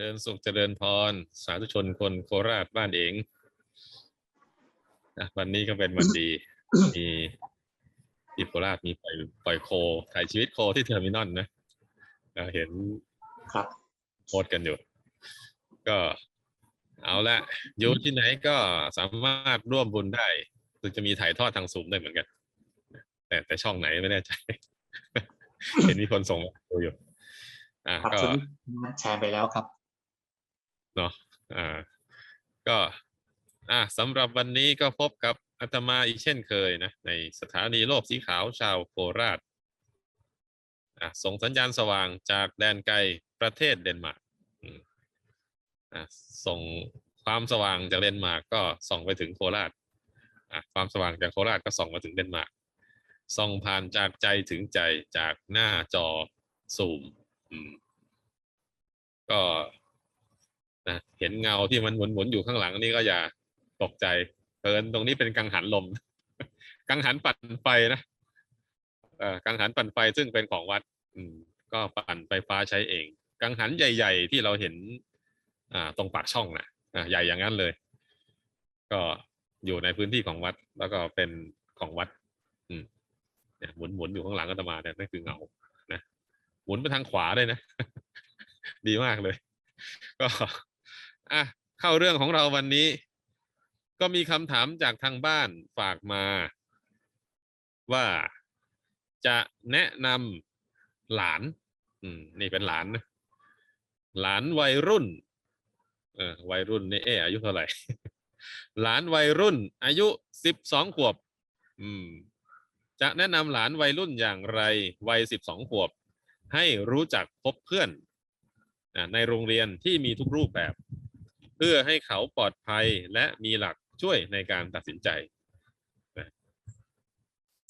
ริญสุขเจริญพร สาธุชนคนโคราชบ้านเองนะวันนี้ก็เป็นวันดี มีที่โคราชมีปล่อยปล่อยโคถ่ายชีวิตโคที่เทอร์มินอลนะเราเห็นครับโพสต์กันอยู่ ก็เอาละอยู่ที่ไหนก็สามารถร่วมบุญได้คือจะมีถ่ายทอดทางซูมได้เหมือนกัน แต่แต่ช่องไหนไม่แน่ใจ เห็นมีคนส่งมาดูอยู่ อ่าครับก็ชุดนี้แชร์ไปแล้วครับ เนาะอ่าก็อ่าสำหรับวันนี้ก็พบกับอาตมาอีกเช่นเคยนะในสถานีโลกสีขาวชาวโคราชอ่าส่งสัญญาณสว่างจากแดนไกลประเทศเดนมาร์กอ่าส่งความสว่างจากเดนมาร์กก็ส่องไปถึงโคราชอ่าความสว่างจากโคราชก็ส่องมาถึงเดนมาร์กส่องผ่านจากใจถึงใจจากหน้าจอซูมอืมก็ นะเห็นเงาที่มันหมุนๆอยู่ข้างหลังนี่ก็อย่าตกใจเพลินตรงนี้เป็นกังหันลม กังหันปั่นไฟนะกังหันปั่นไฟซึ่งเป็นของวัด อืม ก็ปั่นไฟฟ้าใช้เอง กังหันใหญ่ ๆ ที่เราเห็น อ่า ตรงปากช่องนะอ่าใหญ่อย่างนั้นเลย ก็อยู่ในพื้นที่ของวัด แล้วก็เป็นของวัด อืมเนี่ยหมุนหมุนอยู่ข้างหลังอาตมาเนี่ยนั่นคือเงานะหมุนไปทางขวาด้วยนะ ดีมากเลย ก็ อะเข้าเรื่องของเราวันนี้ ก็มีคำถามจากทางบ้านฝากมา ว่าจะแนะนำหลาน อืมนี่เป็นหลานนะหลานวัยรุ่น เออวัยรุ่นนี่เออายุเท่าไหร่ หลานวัยรุ่น อายุสิบสองขวบ อืม จะแนะนำหลานวัยรุ่นอย่างไร วัยสิบสองขวบ ให้รู้จักพบเพื่อนในโรงเรียนที่มีทุกรูปแบบ เพื่อให้เขาปลอดภัยและมีหลักช่วยในการตัดสินใจ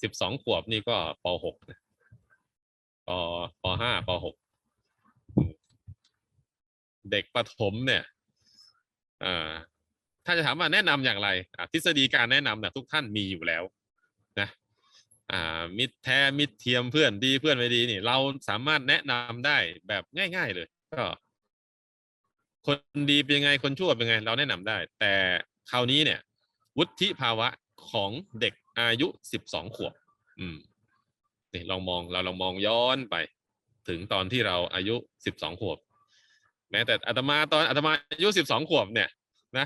สิบสองขวบนี่ก็ปหกปปห้าปหกเด็กประถมเนี่ยถ้าจะถามว่าแนะนำอย่างไรทฤษฎีการแนะนำนะทุกท่านมีอยู่แล้วนะมิตรแท้มิตรเทียมเพื่อนดีเพื่อนไม่ดีนี่ เราสามารถแนะนำได้แบบง่าย ๆ เลย ก็ คนดีเป็นยังไงคนชั่วเป็นยังไง เราแนะนำได้ แต่คราวนี้เนี่ย วุฒิภาวะของเด็กอายุสิบสองขวบ อืมนี่ลองมองเราลองมองย้อนไป ถึงตอนที่เราอายุสิบสองขวบ แม้แต่อาตมาตอนอาตมาอายุสิบสองขวบเนี่ยนะ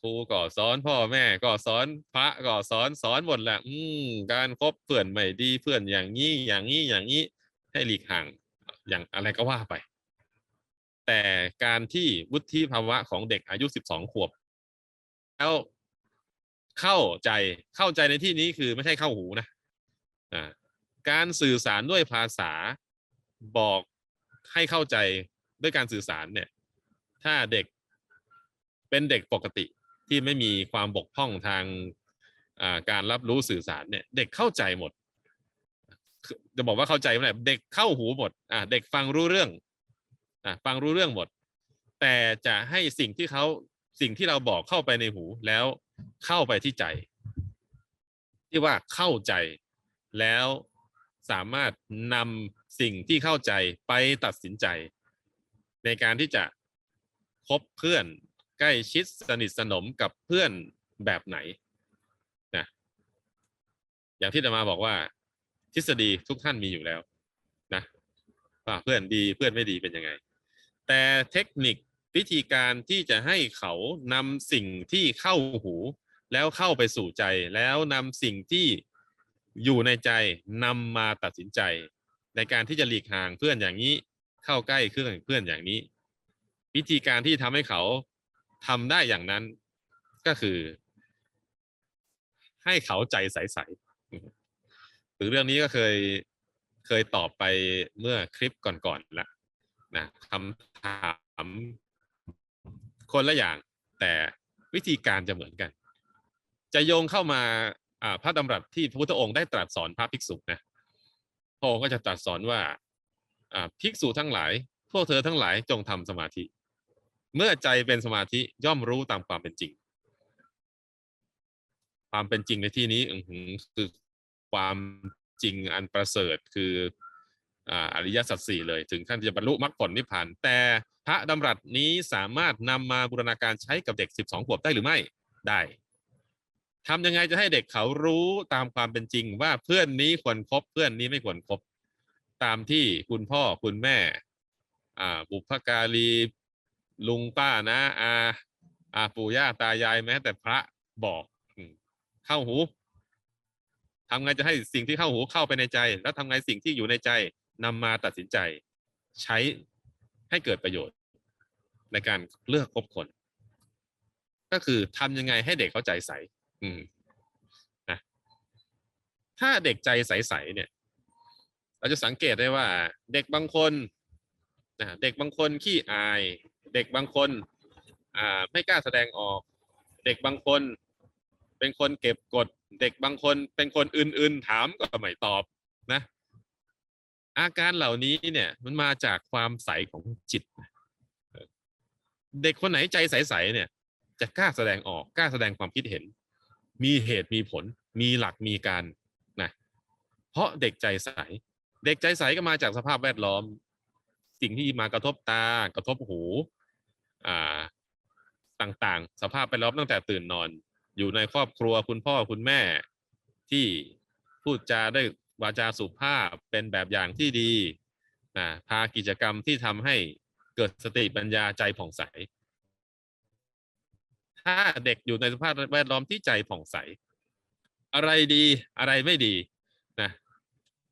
ครูก็สอนพ่อแม่ก็สอนพระก็สอนสอนหมดแหละอืมการคบเพื่อนไม่ดีเพื่อนอย่างนี้อย่างนี้อย่างนี้ให้หลีกห่าง อย่างอะไรก็ว่าไป แต่การที่วุฒิภาวะของเด็กอายุสิบสองขวบ แล้วเข้าใจเข้าใจในที่นี้คือไม่ใช่เข้าหูนะอ่าการสื่อสารด้วยภาษาบอกให้เข้าใจด้วยการสื่อสารเนี่ย ถ้าเด็กเป็นเด็กปกติที่ไม่มีความบกพร่องทางการรับรู้สื่อสารเนี่ย เด็กเข้าใจหมด จะบอกว่าเข้าใจไม่ได้เด็กเข้าหูหมดอ่าเด็กฟังรู้เรื่อง อ่าฟังรู้เรื่องหมด แต่จะให้สิ่งที่เขาสิ่งที่เราบอกเข้าไปในหูแล้วเข้าไปที่ใจ ที่ว่าเข้าใจแล้วสามารถนำสิ่งที่เข้าใจไปตัดสินใจ ในการที่จะคบเพื่อนใกล้ชิดสนิทสนมกับเพื่อนแบบไหนนะอย่างที่จะมาบอกว่า ทฤษฎีทุกท่านมีอยู่แล้วนะว่าเพื่อนดีเพื่อนไม่ดีเป็นยังไง แต่เทคนิควิธีการที่จะให้เขานำสิ่งที่เข้าหู แล้วเข้าไปสู่ใจ แล้วนำสิ่งที่อยู่ในใจนำมาตัดสินใจ ในการที่จะหลีกห่างเพื่อนอย่างนี้ เข้าใกล้เครื่องเพื่อนอย่างนี้ วิธีการที่ทำให้เขาทำได้อย่างนั้นก็คือ ให้เขาใจใสๆหรือเรื่องนี้ก็เคยเคยตอบไปเมื่อคลิปก่อนๆแล้ว นะคำถามคนละอย่าง แต่วิธีการจะเหมือนกัน จะโยงเข้ามาพระดำรัสที่พระพุทธองค์ได้ตรัสสอนพระภิกษุนะพระองค์ก็จะตรัสสอนว่าภิกษุทั้งหลาย พวกเธอทั้งหลายจงทำสมาธิ เมื่อใจเป็นสมาธิย่อมรู้ตามความเป็นจริง ความเป็นจริงในที่นี้คือความจริงอันประเสริฐคือ อ่าอริยสัจสี่เลยถึงท่านจะบรรลุมรรคผลนิพพาน แต่พระดำรัสนี้สามารถนำมาบูรณาการใช้กับเด็ก 12 ขวบได้หรือไม่ได้ทำยังไงจะให้เด็กเขารู้ตามความเป็นจริงว่าเพื่อนนี้ควรครบเพื่อนนี้ไม่ควรครบตามที่คุณพ่อคุณแม่อ่าบุพการีลุงป้านะอาอาปู่ย่าตายายแม้ แต่พระบอกเข้าหูทำไงจะให้สิ่งที่เข้าหูเข้าไปในใจ แล้วทำไงสิ่งที่อยู่ในใจ นำมาตัดสินใจใช้ให้เกิดประโยชน์ ในการเลือกคบคน ก็คือทำยังไงให้เด็กเข้าใจใส อืมนะถ้าเด็กใจใสๆเนี่ย เราจะสังเกตได้ว่า เด็กบางคนนะเด็กบางคนขี้อาย เด็กบางคนอ่าไม่กล้าแสดงออก เด็กบางคนเป็นคนเก็บกด เด็กบางคนเป็นคนอื่นๆ ถามก็ไม่ตอบนะ อาการเหล่านี้เนี่ยมันมาจากความใสของจิต เด็กคนไหนใจใสๆเนี่ยจะกล้าแสดงออกกล้าแสดงความคิดเห็น มีเหตุมีผล มีหลักมีการนะเพราะเด็กใจใส เด็กใจใสก็มาจากสภาพแวดล้อม สิ่งที่มากระทบตากระทบหูอ่าต่างๆ สภาพแวดล้อมตั้งแต่ตื่นนอน อยู่ในครอบครัวคุณพ่อคุณแม่ที่พูดจาด้วย วาจาสุภาพเป็นแบบอย่างที่ดีนะพากิจกรรมที่ทำให้เกิดสติปัญญาใจผ่องใส ถ้าเด็กอยู่ในสภาพแวดล้อมที่ใจผ่องใส อะไรดีอะไรไม่ดีนะ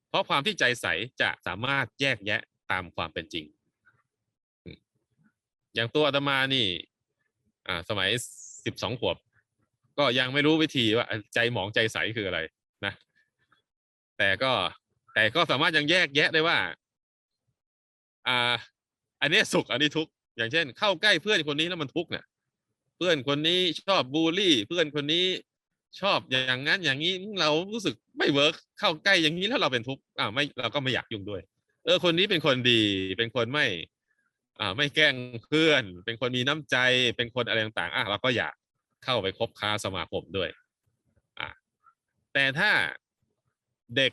เพราะความที่ใจใสจะสามารถแยกแยะตามความเป็นจริง อย่างตัวอาตมานี่สมัยสิบสองขวบ ก็ยังไม่รู้วิธีว่าใจหมองใจใสคืออะไร แต่ก็แต่ก็สามารถยังแยกแยะได้ว่า อ่า อันนี้สุขอันนี้ทุกข์อย่างเช่น เข้าใกล้เพื่อนคนนี้แล้วมันทุกข์เนี่ยเพื่อนคนนี้ชอบบูลลี่ เพื่อนคนนี้ชอบอย่างนั้นอย่างนี้เรารู้สึกไม่เวิร์กเข้าใกล้อย่างนี้แล้วเราเป็นทุกข์อ่าไม่เราก็ไม่อยากยุ่งด้วย เออ คนนี้เป็นคนดี เป็นคนไม่ อ่า ไม่แกล้งเพื่อน เป็นคนมีน้ำใจ เป็นคนอะไรต่างๆอะเราก็อยากเข้าไปคบค้าสมาคมด้วย อ่าแต่ถ้า เด็ก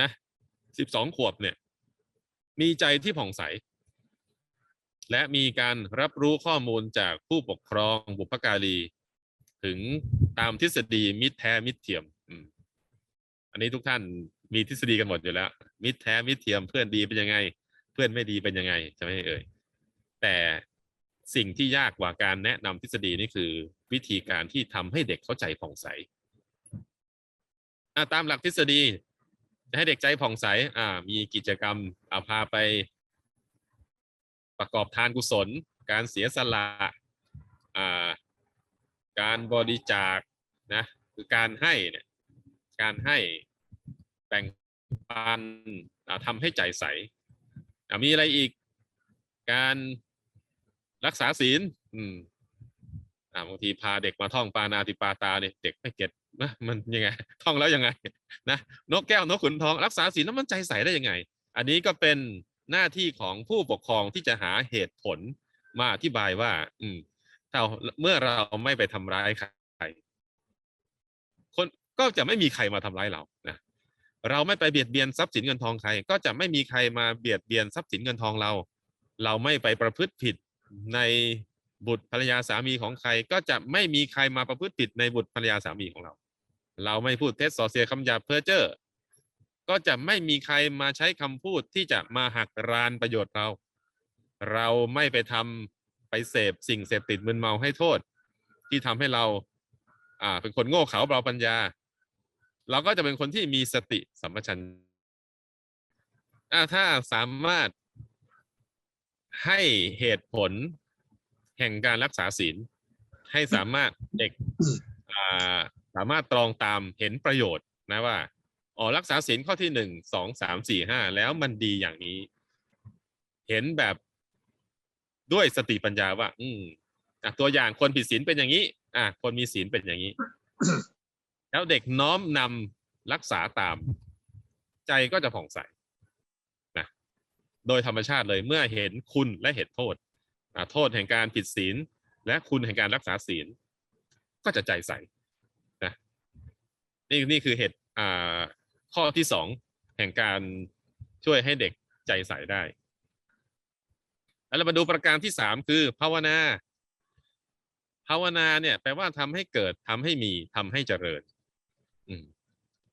นะสิบสองขวบเนี่ย มีใจที่ผ่องใส และมีการรับรู้ข้อมูลจากผู้ปกครองบุพการี ถึงตามทฤษฎีมิตรแท้มิตรเทียม อันนี้ทุกท่านมีทฤษฎีกันหมดอยู่แล้ว มิตรแท้มิตรเทียมเพื่อนดีเป็นยังไง เพื่อนไม่ดีเป็นยังไงใช่ไหมเอ่ยแต่สิ่งที่ยากกว่าการแนะนำทฤษฎีนี่คือ วิธีการที่ทำให้เด็กเข้าใจผ่องใส อะตามหลักทฤษฎี จะให้เด็กใจผ่องใสอ่ามีกิจกรรมเอาพาไป ประกอบทานกุศล การเสียสละอ่าการบริจาคนะคือการให้เนี่ยการให้แบ่งปันทำให้ใจใส มีอะไรอีก การรักษาศีล อืมบางทีพาเด็กมาท่องปานาติปาตาเนี่ยเด็กไม่เก็ต นะมันยังไงท่องแล้วยังไงนะนกแก้วนกขุนทองรักษาศีลแล้วมันใจใสได้ยังไง อันนี้ก็เป็นหน้าที่ของผู้ปกครองที่จะหาเหตุผลมาอธิบายว่า อืมถ้าเมื่อเราไม่ไปทำร้ายใครคนก็จะไม่มีใครมาทำร้ายเรานะเราไม่ไปเบียดเบียนทรัพย์สินเงินทองใคร ก็จะไม่มีใครมาเบียดเบียนทรัพย์สินเงินทองเรา เราไม่ไปประพฤติผิดในบุตรภรรยาสามีของใคร ก็จะไม่มีใครมาประพฤติผิดในบุตรภรรยาสามีของเรา เราไม่พูดเท็จส่อเสียคำหยาบเพ้อเจ้อก็จะไม่มีใครมาใช้คำพูดที่จะมาหักรานประโยชน์เรา เราไม่ไปทำไปเสพสิ่งเสพติดมึนเมาให้โทษ ที่ทำให้เราอ่าเป็นคนโง่เขลาเบาปัญญา เราก็จะเป็นคนที่มีสติสัมปชัญญะอ่าถ้าสามารถให้เหตุผลแห่งการรักษาศีล ให้สามารถเด็กอ่า สามารถตรองตามเห็นประโยชน์นะว่าอ๋อรักษาศีลข้อที่หนึ่งสองสามสี่ห้าแล้วมันดีอย่างนี้ เห็นแบบด้วยสติปัญญาว่า อืมตัวอย่างคนผิดศีลเป็นอย่างนี้ อะคนมีศีลเป็นอย่างนี้ แล้วเด็กน้อมนำรักษาตาม ใจก็จะผ่องใสนะโดยธรรมชาติเลยเมื่อเห็นคุณและเห็นโทษโทษแห่งการผิดศีล และคุณแห่งการรักษาศีล ก็จะใจใส นี่นี่คือเหตุอ่าข้อที่สองแห่งการช่วยให้เด็กใจใสได้แล้วเรามาดูประการที่สามคือภาวนา ภาวนาเนี่ยแปลว่าทำให้เกิดทำให้มีทำให้เจริญ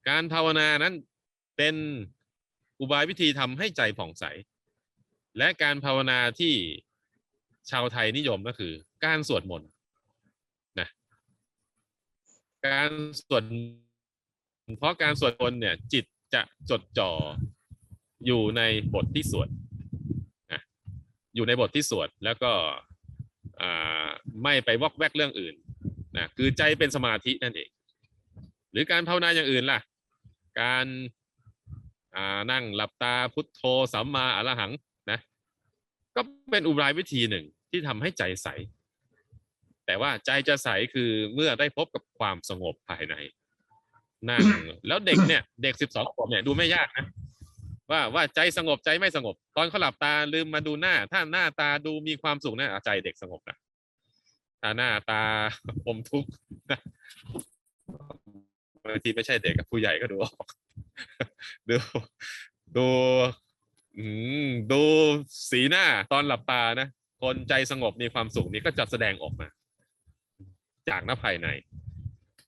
การภาวนานั้นเป็นอุบายวิธีทำให้ใจผ่องใส และการภาวนาที่ชาวไทยนิยมก็คือ การสวดมนต์นะการสวด เพราะการสวดมนต์เนี่ย จิตจะจดจ่ออยู่ในบทที่สวดนะอยู่ในบทที่สวดแล้วก็ไม่ไปวอกแวกเรื่องอื่นนะคือใจเป็นสมาธินั่นเอง หรือการภาวนาอย่างอื่นล่ะ การนั่งหลับตาพุทโธสัมมาอรหังนะก็เป็นอุบายวิธีหนึ่งที่ทำให้ใจใส แต่ว่าใจจะใสคือเมื่อได้พบกับความสงบภายใน นั่งแล้วเด็กเนี่ยเด็กสิบสองขวบเนี่ยดูไม่ยากนะว่าว่าใจสงบใจไม่สงบ ตอนเขาหลับตาลืมมาดูหน้า ถ้าหน้าตาดูมีความสุขนะอะใจเด็กสงบนะถ้าหน้าตาอมทุกข์นะบางทีไม่ใช่เด็กกับผู้ใหญ่ก็ดูออกดูดูดูสีหน้าตอนหลับตานะคนใจสงบมีความสุขนี่ก็จะแสดงออกมา จากหน้าภายใน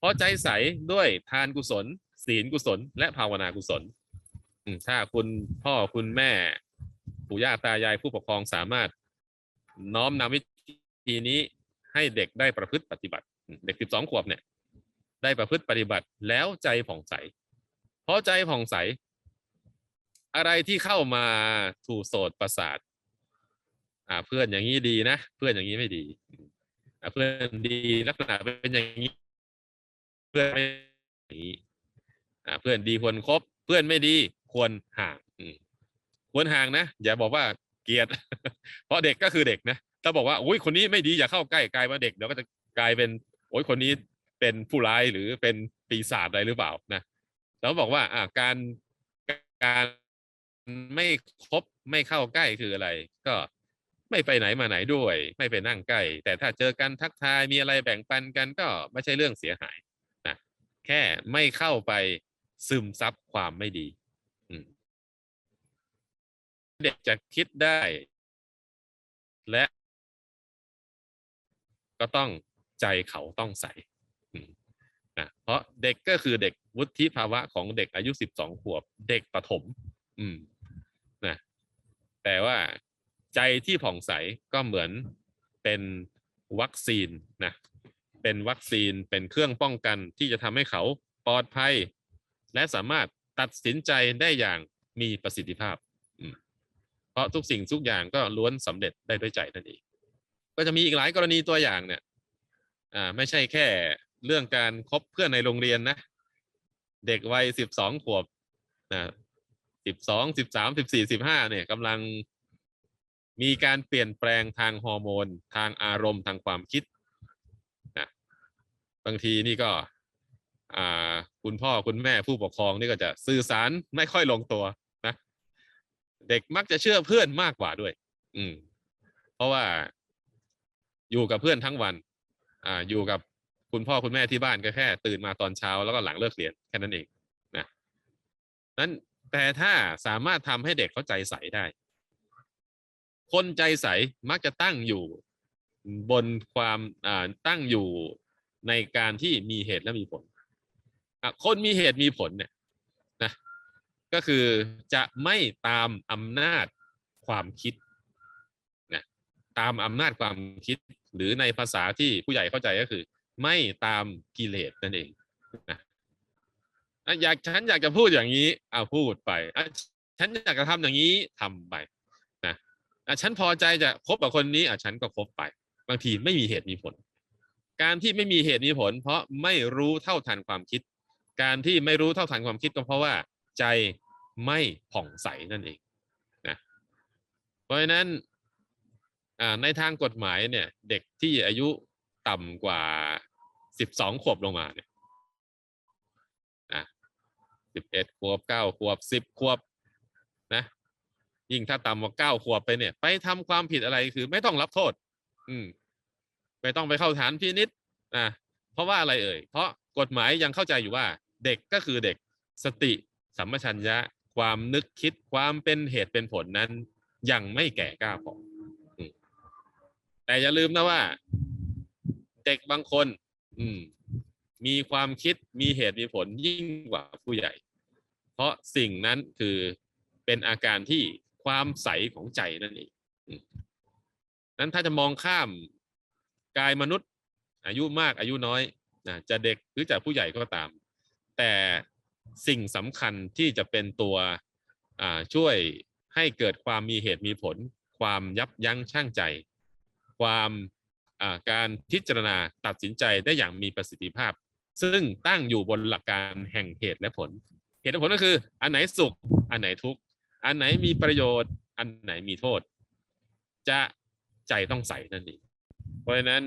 ราะใจใสด้วยทานกุศล ศีลกุศล และภาวนากุศลถ้าคุณพ่อคุณแม่ปู่ย่าตายายผู้ปกครองสามารถน้อมนำวิธีนี้ให้เด็กได้ประพฤติปฏิบัติ เด็กสิบสองขวบเนี่ย ได้ประพฤติปฏิบัติแล้วใจผ่องใส เพราะใจผ่องใส อะไรที่เข้ามาถูกโสดประสาทอ่าเพื่อนอย่างนี้ดีนะ เพื่อนอย่างนี้ไม่ดีอ่าเพื่อนดีลักษณะเป็นอย่างนี้ พื่อนไม่ดีอ่าเพื่อนดีควรคบเพื่อนไม่ดีควรห่างอืมควรห่างนะอย่าบอกว่าเกลียด เพราะเด็กก็คือเด็กนะถ้าบอกว่าอุ้ยคนนี้ไม่ดีอย่าเข้าใกล้กลายว่าเด็กเดี๋ยวก็จะกลายเป็นโอ้ยคนนี้เป็นผู้ร้ายหรือเป็นปีศาจอะไรหรือเปล่านะแล้วบอกว่าอ่าการการไม่คบไม่เข้าใกล้คืออะไร ก็ไม่ไปไหนมาไหนด้วย ไม่ไปนั่งใกล้ แต่ถ้าเจอกันทักทายมีอะไรแบ่งปันกันก็ไม่ใช่เรื่องเสียหาย แค่ไม่เข้าไปซึมซับความไม่ดีเด็กจะคิดได้ และ ก็ต้องใจเขาต้องใสนะเพราะเด็กก็คือเด็กวุฒิภาวะของเด็กอายุสิบสองขวบ เด็กประถม อืมนะแต่ว่าใจที่ผ่องใสก็เหมือนเป็นวัคซีนนะ เป็นวัคซีนเป็นเครื่องป้องกันที่จะทำให้เขาปลอดภัย และสามารถตัดสินใจได้อย่างมีประสิทธิภาพ เพราะทุกสิ่งทุกอย่างก็ล้วนสำเร็จได้ด้วยใจนั่นเองก็จะมีอีกหลายกรณีตัวอย่างเนี่ยอ่าไม่ใช่แค่เรื่องการคบเพื่อนในโรงเรียนนะ เด็กวัยสิบสองขวบนะสิบสองสิบสามสิบสี่สิบห้าเนี่ยกำลังมีการเปลี่ยนแปลงทางฮอร์โมน ทางอารมณ์ทางความคิด บางทีนี่ก็ อ่า คุณพ่อคุณแม่ผู้ปกครองนี่ก็จะสื่อสารไม่ค่อยลงตัวนะ เด็กมักจะเชื่อเพื่อนมากกว่าด้วย อืม เพราะว่าอยู่กับเพื่อนทั้งวัน อ่า อยู่กับคุณพ่อคุณแม่ที่บ้านก็แค่ ตื่นมาตอนเช้าแล้วก็หลังเลิกเรียนแค่นั้นเองนะนั้นแต่ถ้าสามารถทำให้เด็กเข้าใจใสได้ คนใจใสมักจะตั้งอยู่บนความอ่าตั้งอยู่ ในการที่มีเหตุและมีผลคนมีเหตุมีผลเนี่ยนะก็คือจะไม่ตามอำนาจความคิดนะตามอำนาจความคิด หรือในภาษาที่ผู้ใหญ่เข้าใจก็คือ ไม่ตามกิเลสนั่นเองนะอยากฉันอยากจะพูดอย่างนี้เอาพูดไปฉันอยากจะทำอย่างนี้ทำไปนะอะฉันพอใจจะคบกับคนนี้อะฉันก็คบไป บางทีไม่มีเหตุมีผล การที่ไม่มีเหตุมีผล เพราะไม่รู้เท่าทันความคิด การที่ไม่รู้เท่าทันความคิดก็เพราะว่า ใจไม่ผ่องใสนั่นเองนะเพราะฉะนั้นในทางกฎหมายเนี่ยเด็กที่อายุต่ำกว่าสิบสองขวบลงมาเนี่ยนะสิบเอ็ดขวบเก้าขวบสิบขวบนะยิ่งถ้าต่ำกว่าเก้าขวบไปเนี่ย ไปทำความผิดอะไรคือไม่ต้องรับโทษ อืม ไม่ต้องไปเข้าฐานพินิษนะเพราะว่าอะไรเอ่ย เพราะกฎหมายยังเข้าใจอยู่ว่าเด็กก็คือเด็กสติสัมปชัญญะ ความนึกคิดความเป็นเหตุเป็นผลนั้น ยังไม่แก่กล้าพอแต่อย่าลืมนะว่า เด็กบางคน อืม มีความคิดมีเหตุมีผลยิ่งกว่าผู้ใหญ่ เพราะสิ่งนั้นคือเป็นอาการที่ความใสของใจนั่นเองนั้นถ้าจะมองข้าม กายมนุษย์ อายุมากอายุน้อยนะจะเด็กหรือจะผู้ใหญ่ก็ตาม แต่สิ่งสำคัญที่จะเป็นตัวช่วยให้เกิดความมีเหตุมีผล ความยับยั้งชั่งใจ ความการพิจารณาตัดสินใจได้อย่างมีประสิทธิภาพ ซึ่งตั้งอยู่บนหลักการแห่งเหตุและผล เหตุและผลก็คือ อันไหนสุข อันไหนทุกข์อันไหนมีประโยชน์ อันไหนมีโทษ จะใจต้องใส่นั่นเอง เพราะฉะนั้น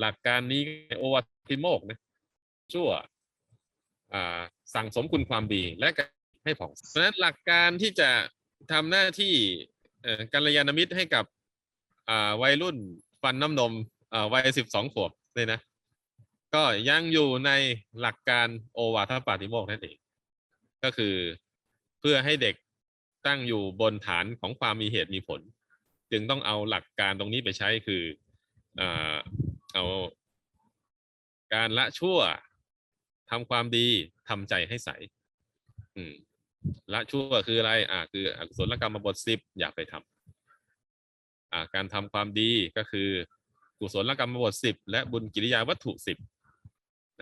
หลักการนี้โอวัติโมกนะชั่วอ่าสั่งสมคุณความดีและให้ผ่องเพราะฉะนั้นหลักการที่จะทำหน้าที่เอ่อกัลยาณมิตรให้กับอ่าวัยรุ่นฟันน้ำนมอ่าวัยสิบสองขวบเลยนะก็ยังอยู่ในหลักการโอวาทปาติโมกนั่นเอง ก็คือเพื่อให้เด็กตั้งอยู่บนฐานของความมีเหตุมีผล จึงต้องเอาหลักการตรงนี้ไปใช้คือ เอาการละชั่วทำความดีทำใจให้ใสละชั่วคืออะไร อ่า คืออกุศลกรรมบทสิบอย่าไปทำอ่า การทำความดีก็คือกุศลกรรมบทสิบและบุญกิริยาวัตถุสิบ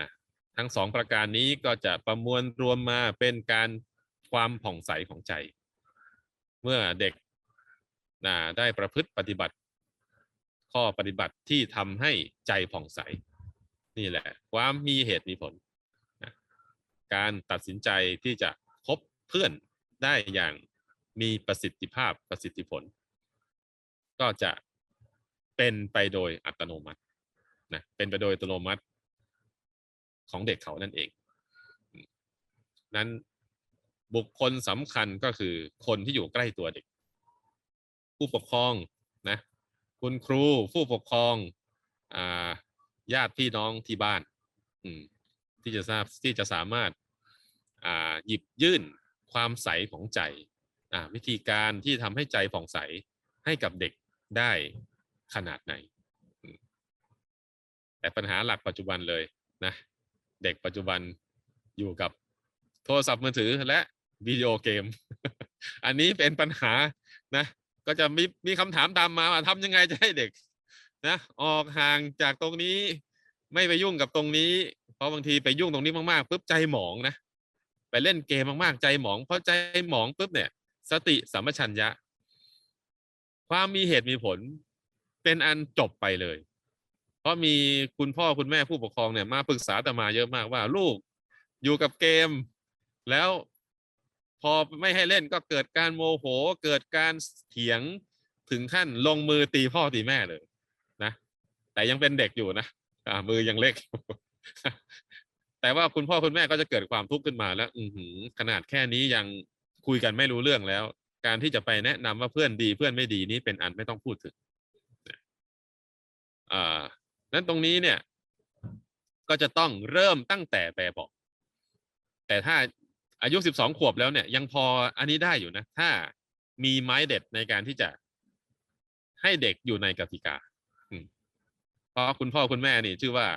นะทั้งสองประการนี้ก็จะประมวลรวมมาเป็นการความผ่องใสของใจ เมื่อเด็กนะได้ประพฤติปฏิบัติ ข้อปฏิบัติที่ทำให้ใจผ่องใส นี่แหละ ความมีเหตุมีผลนะการตัดสินใจที่จะคบเพื่อนได้อย่างมีประสิทธิภาพประสิทธิผล ก็จะเป็นไปโดยอัตโนมัตินะเป็นไปโดยอัตโนมัติของเด็กเขานั่นเอง นั้นบุคคลสำคัญก็คือคนที่อยู่ใกล้ตัวเด็ก ผู้ปกครองนะ คุณครูผู้ปกครองอ่าญาติพี่น้องที่บ้านอืมที่จะทราบที่จะสามารถอ่าหยิบยื่นความใสของใจอ่าวิธีการที่ทำให้ใจผ่องใสให้กับเด็กได้ขนาดไหน แต่ปัญหาหลักปัจจุบันเลยนะ เด็กปัจจุบันอยู่กับโทรศัพท์มือถือและวิดีโอเกม อันนี้เป็นปัญหานะ ก็จะมีมีคำถามตามมาว่าทำยังไงจะให้เด็กนะออกห่างจากตรงนี้ไม่ไปยุ่งกับตรงนี้ เพราะบางทีไปยุ่งตรงนี้มากๆปุ๊บใจหมองนะไปเล่นเกมมากๆใจหมองเพราะใจหมองปุ๊บเนี่ย สติสัมปชัญญะ ความมีเหตุมีผลเป็นอันจบไปเลย เพราะมีคุณพ่อคุณแม่ผู้ปกครองเนี่ยมาปรึกษาอาตมาเยอะมากว่าลูกอยู่กับเกม แล้ว อไม่ให้เล่นก็เกิดการโมโห เกิดการเถียงถึงขั้นลงมือตีพ่อตีแม่เลยนะ แต่ยังเป็นเด็กอยู่นะมือยังเล็ก แต่ว่าคุณพ่อคุณแม่ก็จะเกิดความทุกข์ขึ้นมาแล้ว อืขนาดแค่นี้ยังคุยกันไม่รู้เรื่องแล้ว การที่จะไปแนะนำว่าเพื่อนดีเพื่อนไม่ดีนี้เป็นอันไม่ต้องพูดถึงนะอ่านั้นตรงนี้เนี่ย ก็จะต้องเริ่มตั้งแต่แบบบอกแต่ถ้า อายุสิบสองขวบแล้วเนี่ย ยังพออันนี้ได้อยู่นะ ถ้ามีไม้เด็ดในการที่จะให้เด็กอยู่ในกติกาเพราะคุณพ่อคุณแม่นี่ ชื่อว่า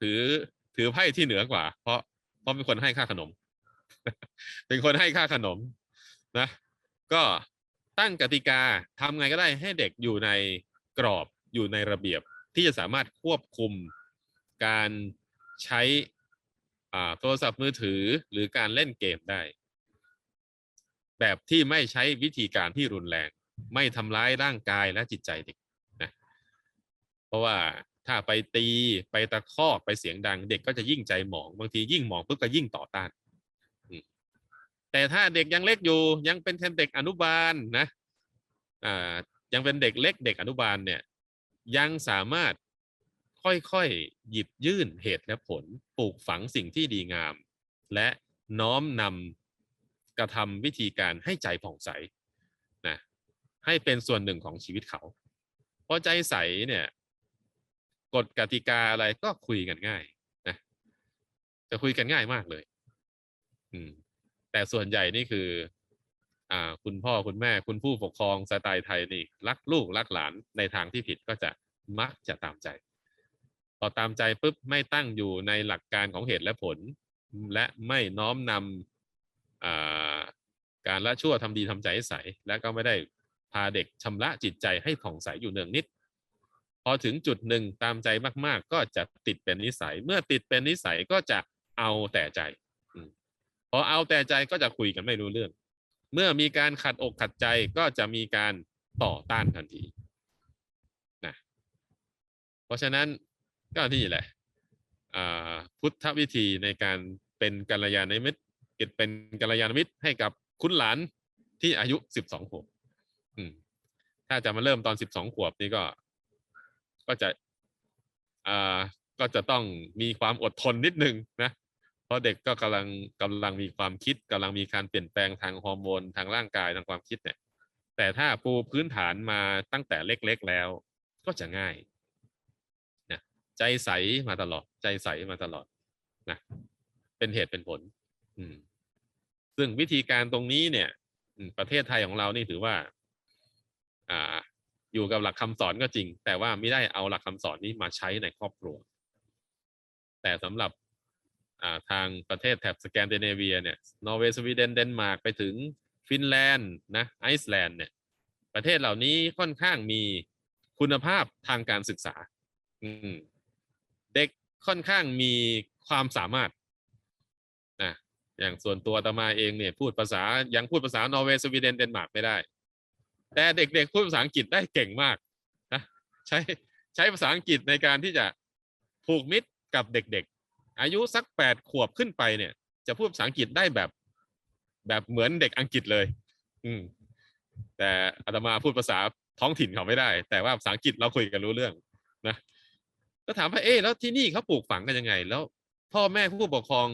ถือถือไพ่ที่เหนือกว่า เพราะเพราะเป็นคนให้ค่าขนม เป็นคนให้ค่าขนมนะ ก็ตั้งกติกาทำไงก็ได้ให้เด็กอยู่ในกรอบอยู่ในระเบียบที่จะสามารถควบคุมการใช้ โทรศัพท์มือถือหรือการเล่นเกมได้ แบบที่ไม่ใช้วิธีการที่รุนแรง ไม่ทำร้ายร่างกายและจิตใจเด็กนะเพราะว่าถ้าไปตีไปตะคอกไปเสียงดัง เด็กก็จะยิ่งใจหมองบางทียิ่งหมองปุ๊บก็ยิ่งต่อต้านแต่ถ้าเด็กยังเล็กอยู่ยังเป็นแค่เด็กอนุบาลนะอ่ายังเป็นเด็กเล็กเด็กอนุบาลเนี่ยยังสามารถ ค่อยๆ หยิบยื่นเหตุและผล ปลูกฝังสิ่งที่ดีงาม และน้อมนำกระทำวิธีการให้ใจผ่องใสนะให้เป็นส่วนหนึ่งของชีวิตเขาเพราะใจใสเนี่ยกฎกติกาอะไรก็คุยกันง่ายนะจะคุยกันง่ายมากเลย อืม แต่ส่วนใหญ่นี่คือ อ่า คุณพ่อคุณแม่ คุณผู้ปกครองสไตล์ไทยนี่ รักลูกรักหลานในทางที่ผิดก็จะมักจะตามใจ พอตามใจปุ๊บไม่ตั้งอยู่ในหลักการของเหตุและผล และไม่น้อมนำอ่าการละชั่วทำดีทำใจให้ใส และก็ไม่ได้พาเด็กชำระจิตใจให้ผ่องใสอยู่เนืองนิด พอถึงจุดหนึ่งตามใจมากๆ ก็จะติดเป็นนิสัย เมื่อติดเป็นนิสัยก็จะเอาแต่ใจ พอเอาแต่ใจก็จะคุยกันไม่รู้เรื่อง เมื่อมีการขัดอกขัดใจก็จะมีการต่อต้านทันทีนะเพราะฉะนั้น ก็นี่แหละพุทธวิธีในการเป็นกัลยาณมิตรเป็นกัลยาณมิตรให้กับคุณหลานที่อายุสิบสองขวบถ้าจะมาเริ่มตอนสิบสองขวบนี่ก็ ก็จะอ่าก็จะต้องมีความอดทนนิดนึงนะ เพราะเด็กก็กำลังกำลังมีความคิดกำลังมีการเปลี่ยนแปลงทางฮอร์โมนทางร่างกายทางความคิดเนี่ย แต่ถ้าปูพื้นฐานมาตั้งแต่เล็กๆแล้ว ก็จะง่าย ใจใสมาตลอด ใจใสมาตลอดนะเป็นเหตุเป็นผล อืม ซึ่งวิธีการตรงนี้เนี่ยประเทศไทยของเรานี่ถือว่า อ่า อยู่กับหลักคำสอนก็จริง แต่ว่าไม่ได้เอาหลักคำสอนนี้มาใช้ในครอบครัว แต่สำหรับาทางประเทศแถบสแกนดิเนเวียเนี่ย นอร์เวย์สวีเดนเดนมาร์กไปถึงฟินแลนด์นะไอซ์แลนด์เนี่ย ประเทศเหล่านี้ค่อนข้างมีคุณภาพทางการศึกษา อืม ค่อนข้างมีความสามารถนะอย่างส่วนตัวอาตมาเองเนี่ยพูดภาษายังพูดภาษานอร์เวย์สวีเดนเดนมาร์กไม่ได้ แต่เด็กๆพูดภาษาอังกฤษได้เก่งมากนะใช้ใช้ภาษาอังกฤษในการที่จะผูกมิตรกับเด็กๆ อายุสักแปดขวบขึ้นไปเนี่ย จะพูดภาษาอังกฤษได้แบบ แบบเหมือนเด็กอังกฤษเลย อืมแต่อาตมาพูดภาษาท้องถิ่นเขาไม่ได้ แต่ว่าภาษาอังกฤษเราคุยกันรู้เรื่องนะ ก็ถามว่าเอ๊ะแล้วที่นี่เขาปลูกฝังกันยังไง แล้ว พ่อแม่ผู้ปกครอง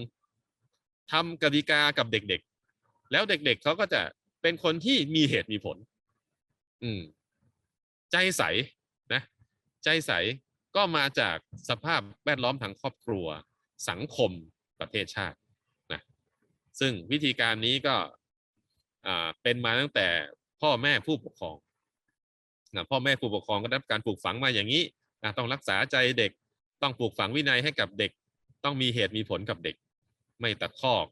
ทำกติกากับเด็กๆ แล้วเด็กๆเขาก็จะเป็นคนที่มีเหตุมีผล อืม ใจใสนะ ใจใสก็มาจากสภาพแวดล้อมทางครอบครัว สังคมประเทศชาตินะซึ่งวิธีการนี้ก็เป็นมาตั้งแต่พ่อแม่ผู้ปกครองนะพ่อแม่ผู้ปกครองก็ได้รับการปลูกฝังมาอย่างนี้ ต้องรักษาใจเด็ก ต้องปลูกฝังวินัยให้กับเด็ก ต้องมีเหตุมีผลกับเด็ก ไม่ตัดคอก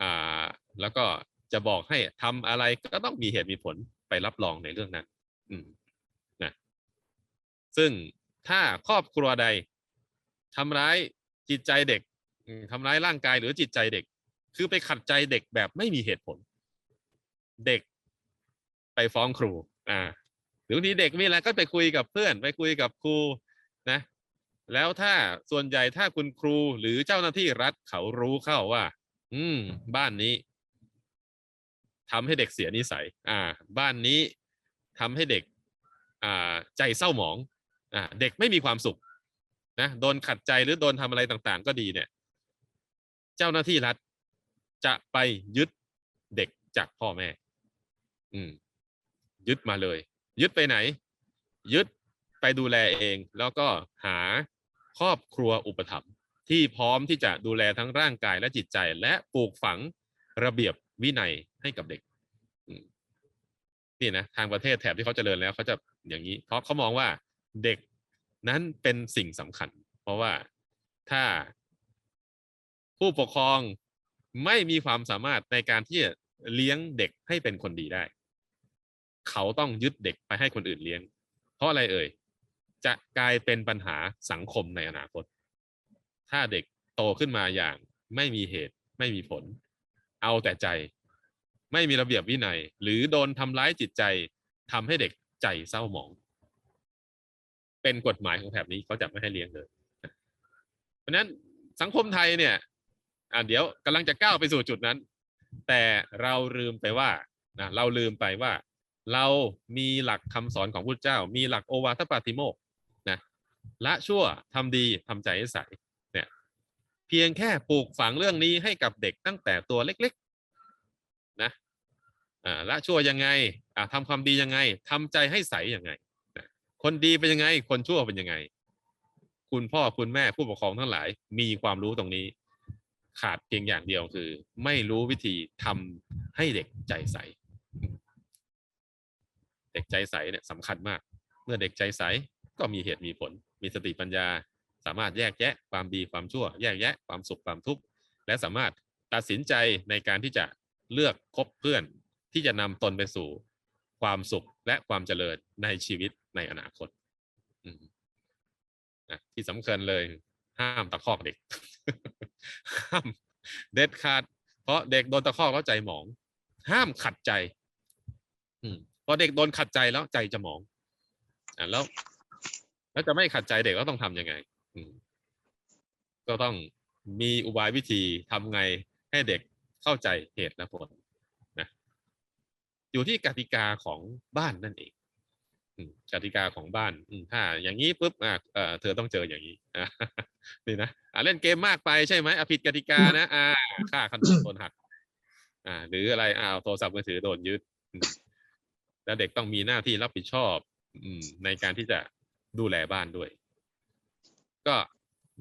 อ่าแล้วก็จะบอกให้ทำอะไรก็ต้องมีเหตุมีผลไปรับรองในเรื่องนั้น อืมนะซึ่งถ้าครอบครัวใดทำร้ายจิตใจเด็กอืมทำร้ายร่างกายหรือจิตใจเด็ก คือไปขัดใจเด็กแบบไม่มีเหตุผล เด็กไปฟ้องครู อ่า รือบางทีเด็กมีอะไรก็ไปคุยกับเพื่อน ไปคุยกับครูนะ แล้วถ้าส่วนใหญ่ถ้าคุณครูหรือเจ้าหน้าที่รัฐเขารู้เข้าว่า อืม บ้านนี้ทำให้เด็กเสียนิสัย อ่า บ้านนี้ทำให้เด็ก อ่า ใจเศร้าหมอง อ่า เด็กไม่มีความสุขนะโดนขัดใจหรือโดนทำอะไรต่างๆ ก็ดีเนี่ย เจ้าหน้าที่รัฐจะไปยึดเด็กจากพ่อแม่ อืม ยึดมาเลย ยึดไปไหน ยึดไปดูแลเอง แล้วก็หาครอบครัวอุปถัมภ์ที่พร้อมที่จะดูแลทั้งร่างกายและจิตใจ และปลูกฝังระเบียบวินัยให้กับเด็กนี่นะทางประเทศแถบที่เขาเจริญแล้วเขาจะอย่างนี้ เพราะเขามองว่าเด็กนั้นเป็นสิ่งสำคัญ เพราะว่าถ้าผู้ปกครองไม่มีความสามารถในการที่จะเลี้ยงเด็กให้เป็นคนดีได้ เขาต้องยึดเด็กไปให้คนอื่นเลี้ยง เพราะอะไรเอ่ย จะกลายเป็นปัญหาสังคมในอนาคต ถ้าเด็กโตขึ้นมาอย่างไม่มีเหตุไม่มีผล เอาแต่ใจ ไม่มีระเบียบวินัย หรือโดนทำร้ายจิตใจทำให้เด็กใจเศร้าหมอง เป็นกฎหมายของแถบนี้เขาจะไม่ให้เลี้ยงเลย เพราะนั้นสังคมไทยเนี่ยอ่าเดี๋ยวกำลังจะก้าวไปสู่จุดนั้น แต่เราลืมไปว่านะเราลืมไปว่า เรามีหลักคำสอนของพุทธเจ้า มีหลักโอวาทปาติโมกนะละชั่วทำดีทำใจให้ใสเนี่ยเพียงแค่ปลูกฝังเรื่องนี้ให้กับเด็กตั้งแต่ตัวเล็กๆนะอ่าละชั่วยังไงอ่าทำความดียังไงทำใจให้ใสยังไงนะคนดีเป็นยังไง คนชั่วเป็นยังไง คุณพ่อคุณแม่ผู้ปกครองทั้งหลาย มีความรู้ตรงนี้ ขาดเพียงอย่างเดียวคือ ไม่รู้วิธีทำให้เด็กใจใส เด็กใจใสเนี่ยสำคัญมาก เมื่อเด็กใจใสก็มีเหตุมีผล มีสติปัญญา สามารถแยกแยะความดีความชั่ว แยกแยะความสุขความทุกข์และสามารถตัดสินใจในการที่จะเลือกคบเพื่อนที่จะนำตนไปสู่ความสุขและความเจริญในชีวิตในอนาคตอืมนะที่สำคัญเลยห้ามตะคอกเด็ก ห้ามเด็ดขาด เพราะเด็กโดนตะคอกแล้วใจหมอง ห้ามขัดใจ อืม อเด็กโดนขัดใจแล้วใจจะหมองอะแล้ว แล้วจะไม่ขัดใจเด็กก็ต้องทำยังไง อืมก็ต้องมีอุบายวิธีทำไงให้เด็กเข้าใจเหตุและผลนะอยู่ที่กติกาของบ้านนั่นเองกติกาของบ้านถ้าอย่างนี้ปุ๊บอ่าเธอต้องเจออย่างนี้นี่นะอ่าเล่นเกมมากไปใช่ไหมอผิดกติกานะอ่าค่าขนมโดนหัก อ่า หรืออะไรอ้าวโทรศัพท์มือถือโดนยึด แล้วเด็กต้องมีหน้าที่รับผิดชอบอืมในการที่จะดูแลบ้านด้วย ก็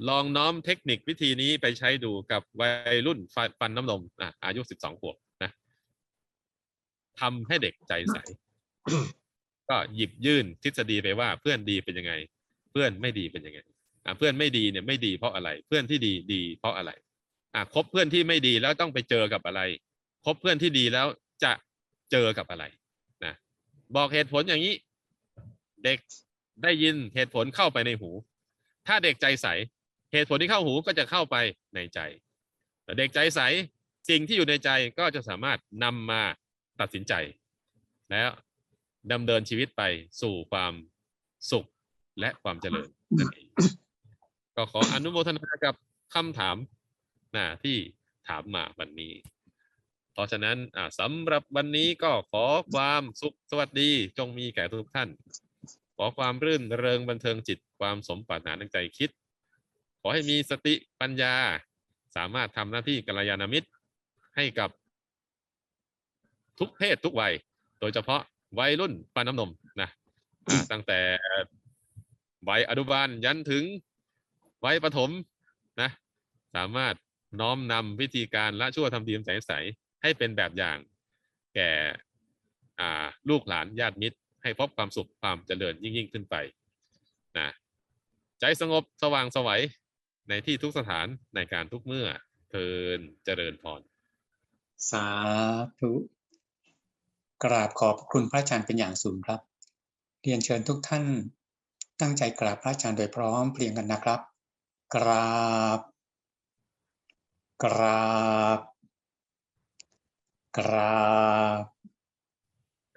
ลองน้อมเทคนิควิธีนี้ไปใช้ดูกับวัยรุ่นฟันฟันน้ำนมอะอายุสิบสองขวบนะทำให้เด็กใจใส ก็หยิบยื่นทฤษฎีไปว่า เพื่อนดีเป็นยังไง เพื่อนไม่ดีเป็นยังไงอะเพื่อนไม่ดีเนี่ยไม่ดีเพราะอะไร เพื่อนที่ดีดีเพราะอะไรอะคบเพื่อนที่ไม่ดีแล้วต้องไปเจอกับอะไร คบเพื่อนที่ดีแล้วจะเจอกับอะไร บอกเหตุผลอย่างนี้ เด็กได้ยินเหตุผลเข้าไปในหู ถ้าเด็กใจใส เหตุผลที่เข้าหูก็จะเข้าไปในใจ แต่เด็กใจใสสิ่งที่อยู่ในใจก็จะสามารถนำมาตัดสินใจ แล้วดำเนินชีวิตไปสู่ความสุขและความเจริญนั่นเองก็ขออนุโมทนากับคำถามนะที่ถามมาวันนี้ ราะฉะนั้นสำหรับวันนี้ก็ขอความสุขสวัสดีจงมีแก่ทุกท่าน ขอความรื่นเริงบันเทิงจิตความสมปรารถนาในใจคิด ขอให้มีสติปัญญา สามารถทำหน้าที่กัลยาณมิตรให้กับทุกเพศทุกวัย โดยเฉพาะวัยรุ่นปานน้ำนมนะตั้งแต่วัยอนุบาลยันถึงวัยประถมนะ สามารถน้อมนำวิธีการละชั่วทำดีทำใสใส ให้เป็นแบบอย่างแก่ลูกหลานญาติมิตร ให้พบความสุขความเจริญยิ่งยิ่งขึ้นไปนะใจสงบสว่างสวัยในที่ทุกสถานในการทุกเมื่อเทินเจริญพร สาธุ กราบขอบคุณพระอาจารย์เป็นอย่างสูงครับ เรียนเชิญทุกท่าน ตั้งใจกราบพระอาจารย์โดยพร้อมเพรียงกันนะครับ กราบ กราบ กราบ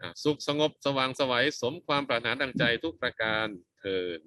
อะสุขสงบสว่างไสวัยสมความปรารถนาดังใจทุกประการเทิน